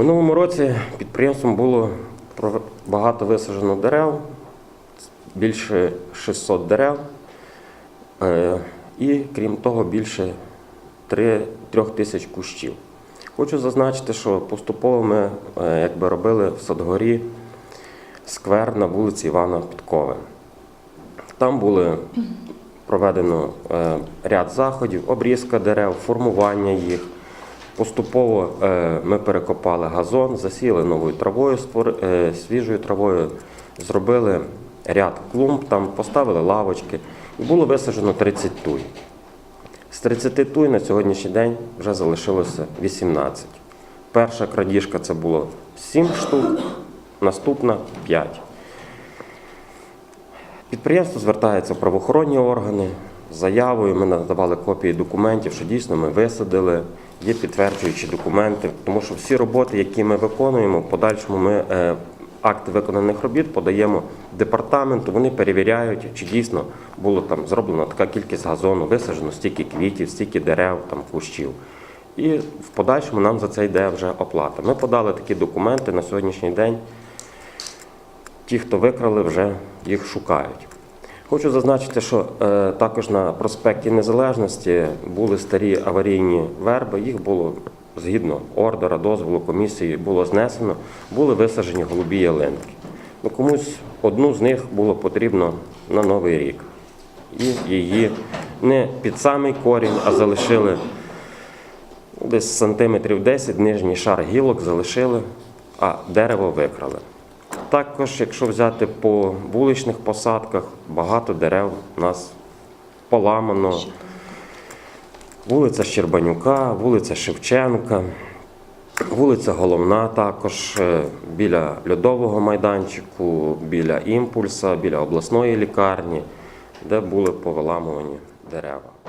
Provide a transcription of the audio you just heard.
Минулому році підприємством було багато висаджено дерев, більше 600 дерев, е, і крім того, більше 3 тисяч кущів. Хочу зазначити, що поступово ми е, якби робили в Садгорі сквер на вулиці Івана Підкови. Там були проведено е, ряд заходів, обрізка дерев, формування їх. Поступово е, ми перекопали газон, засіяли новою травою, е, свіжою травою, зробили ряд клумб, там поставили лавочки. І було висаджено 30 туй. З 30 туй на сьогоднішній день вже залишилося 18. Перша крадіжка це було 7 штук, наступна 5. Підприємство звертається в правоохоронні органи заявою. Ми надавали копії документів, що дійсно ми висадили, є підтверджуючі документи, тому що всі роботи, які ми виконуємо, в подальшому ми е, акти виконаних робіт подаємо департаменту. Вони перевіряють, чи дійсно було там зроблена така кількість газону, висаджено стільки квітів, стільки дерев, там кущів. І в подальшому нам за це йде вже оплата. Ми подали такі документи на сьогоднішній день ті, хто викрали, вже їх шукають. Хочу зазначити, що е, також на проспекті Незалежності були старі аварійні верби, їх було згідно ордера, дозволу комісії було знесено, були висаджені голубі ялинки. Ну, комусь одну з них було потрібно на Новий рік. І її не під самий корінь, а залишили десь сантиметрів 10, нижній шар гілок залишили, а дерево викрали. Також, якщо взяти по вуличних посадках, багато дерев у нас поламано. Вулиця Щербанюка, вулиця Шевченка, вулиця Головна також е, біля льодового майданчику, біля імпульса, біля обласної лікарні, де були повиламувані дерева.